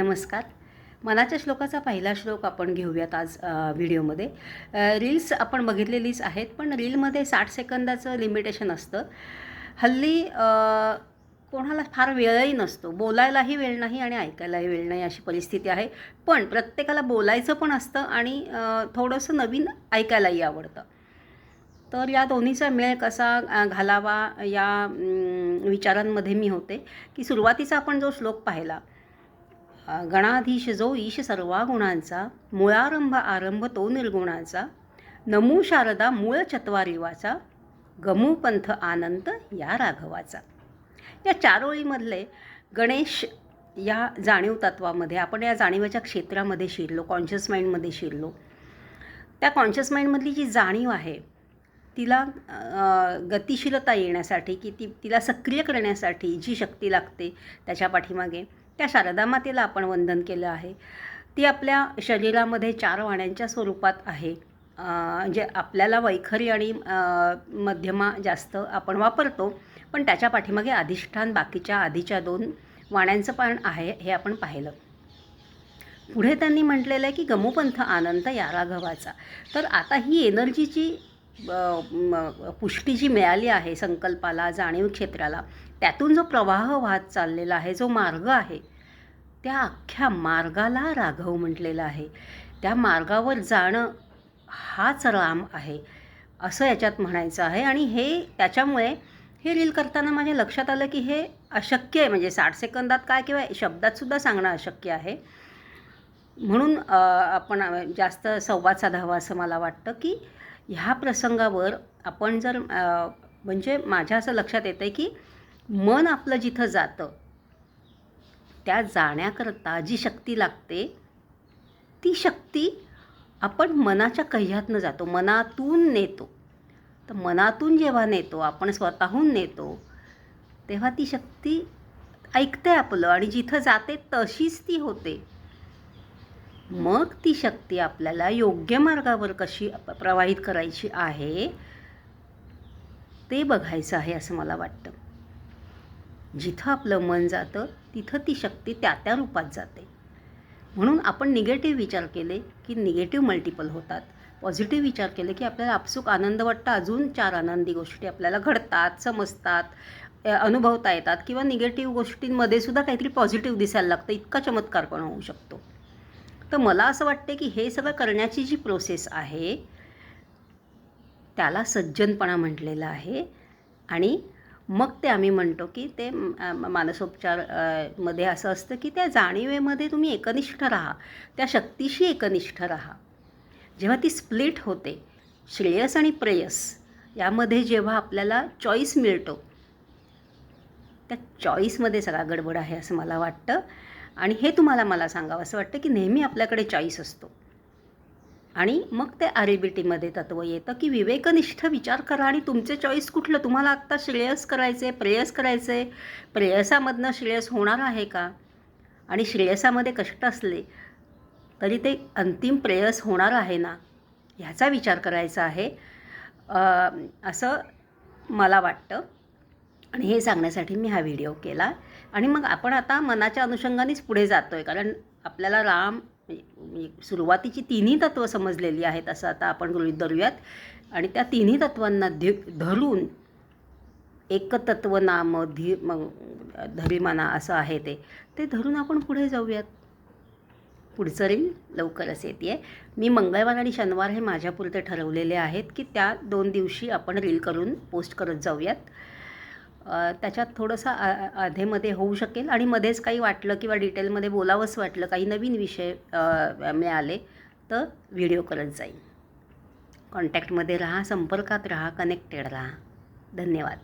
नमस्कार. मनाच्या श्लोकाचा पहिला श्लोक आपण घेऊयात आज व्हिडिओमध्ये. रील्स आपण बघितलेलीच आहेत पण रीलमध्ये साठ सेकंदाचं लिमिटेशन असतं. हल्ली कोणाला फार वेळही नसतो. बोलायलाही वेळ नाही आणि ऐकायलाही वेळ नाही अशी परिस्थिती आहे. पण प्रत्येकाला बोलायचं पण असतं आणि थोडंसं नवीन ऐकायलाही आवडतं. तर या दोन्हीचा मेळ कसा घालावा या विचारांमध्ये मी होते की सुरुवातीचा आपण जो श्लोक पाहिला गणाधीश जो ईश सर्वा गुणांचा मुळारंभ आरंभ तो निर्गुणांचा नमू शारदा मूळ चत्वारिवाचा गमूपंथ आनंद या राघवाचा. या चारोळीमधले गणेश या जाणीव तत्वामध्ये आपण या जाणीवाच्या क्षेत्रामध्ये शिरलो कॉन्शियस माइंडमध्ये शिरलो. त्या कॉन्शियस माइंडमधली जी जाणीव आहे तिला गतिशीलता येण्यासाठी की ती तिला सक्रिय करण्यासाठी जी शक्ती लागते त्याच्या पाठीमागे त्या शारदा मातेला आपण वंदन केलं आहे. ती आपल्या शरीरामध्ये चार वाण्यांच्या स्वरूपात आहे. जे आपल्याला वैखरी आणि मध्यमा जास्त आपण वापरतो पण त्याच्या पाठीमागे अधिष्ठान बाकीच्या आधीच्या दोन वाण्यांचं पण आहे हे आपण पाहिलं. पुढे त्यांनी म्हटलेलं आहे की गमोपंथ आनंद या राघवाचा तर आता ही एनर्जीची पुष्टी जी मिळाली आहे संकल्पाला जाणीव क्षेत्राला त्यातून जो प्रवाह वाहत चाललेला आहे जो मार्ग आहे त्या अख्ख्या मार्गाला राघव म्हटलेलं आहे. त्या मार्गावर जाणं हाच राम आहे असं याच्यात म्हणायचं आहे. आणि हे त्याच्यामुळे हे रील करताना माझ्या लक्षात आलं की हे अशक्य आहे. म्हणजे साठ सेकंदात काय किंवा शब्दातसुद्धा सांगणं अशक्य आहे. म्हणून आपण जास्त संवाद साधावा असं मला वाटतं की ह्या प्रसंगावर आपण जर म्हणजे माझ्या असं लक्षात येतं आहे की मन आपलं जिथं जातं त्या जाण्याकरता जी शक्ती लागते ती शक्ती आपण मनाच्या कह्यातनं जातो मनातून नेतो. तर मनातून जेव्हा नेतो आपण स्वतःहून नेतो तेव्हा ती शक्ती ऐकते आपलं आणि जिथं जाते तशीच ती होते. मग ती शक्ती आपल्याला योग्य मार्गावर कशी प्रवाहित करायची आहे ते बघायचं आहे असं मला वाटतं. जिथं आपलं मन जातं तिथं ती शक्ती त्या त्या रूपात जाते. म्हणून आपण निगेटिव्ह विचार केले की निगेटिव्ह मल्टिपल होतात. पॉझिटिव्ह विचार केले की आपल्याला आपसूक आनंद वाटतं अजून चार आनंदी गोष्टी आपल्याला घडतात समजतात अनुभवता येतात किंवा निगेटिव्ह गोष्टींमध्ये सुद्धा काहीतरी पॉझिटिव्ह दिसायला लागतं इतका चमत्कार पण होऊ शकतो. तर मला असं वाटते की हे सगळं करण्याची जी प्रोसेस आहे त्याला सज्जनपणा म्हटलेलं आहे आणि मग ते आम्ही म्हणतो की ते मानसोपचारमध्ये असं असतं की त्या जाणीवेमध्ये तुम्ही एकनिष्ठ राहा त्या शक्तीशी एकनिष्ठ राहा. जेव्हा ती स्प्लिट होते श्रेयस आणि प्रेयस यामध्ये जेव्हा आपल्याला चॉईस मिळतो त्या चॉईसमध्ये सगळा गडबड आहे असं मला वाटतं. आणि हे तुम्हाला मला सांगावं असं वाटतं की नेहमी आपल्याकडे चॉईस असतो. आणि मग ते आर टीमध्ये तत्त्व येतं की विवेकनिष्ठ विचार करा आणि तुमचे चॉईस कुठलं? तुम्हाला आत्ता श्रेयस करायचे प्रेयस करायचे प्रेयसामधनं श्रेयस होणार आहे का? आणि श्रेयसामध्ये कष्ट असले तरी ते अंतिम प्रेयस होणार आहे ना? ह्याचा विचार करायचा आहे. असं मला वाटतं. आणि हे सांगण्यासाठी मी हा व्हिडिओ केला. आणि मग आपण आता मनाच्या अनुषंगानेच पुढे जातो आहे कारण आपल्याला राम म्हणजे सुरुवातीची तिन्ही तत्त्व समजलेली आहेत असं आता आपण गृहित धरूयात. आणि त्या तिन्ही तत्वांना धि धरून एकतत्व नाम धी मग धरिमाना असं आहे ते. ते धरून आपण पुढे जाऊयात. पुढचं रील लवकरच येते मी मंगळवार आणि शनिवार हे माझ्यापुरते ठरवलेले आहेत की त्या दोन दिवशी आपण रील करून पोस्ट करत जाऊयात. त्याच्यात थोडंसं आ- आधेमध्ये होऊ शकेल आणि मध्येच काही वाटलं किंवा डिटेलमध्ये बोलावंच वाटलं काही नवीन विषय मिळाले तर व्हिडिओ करत जाईल. कॉन्टॅक्टमध्ये राहा संपर्कात राहा कनेक्टेड राहा. धन्यवाद.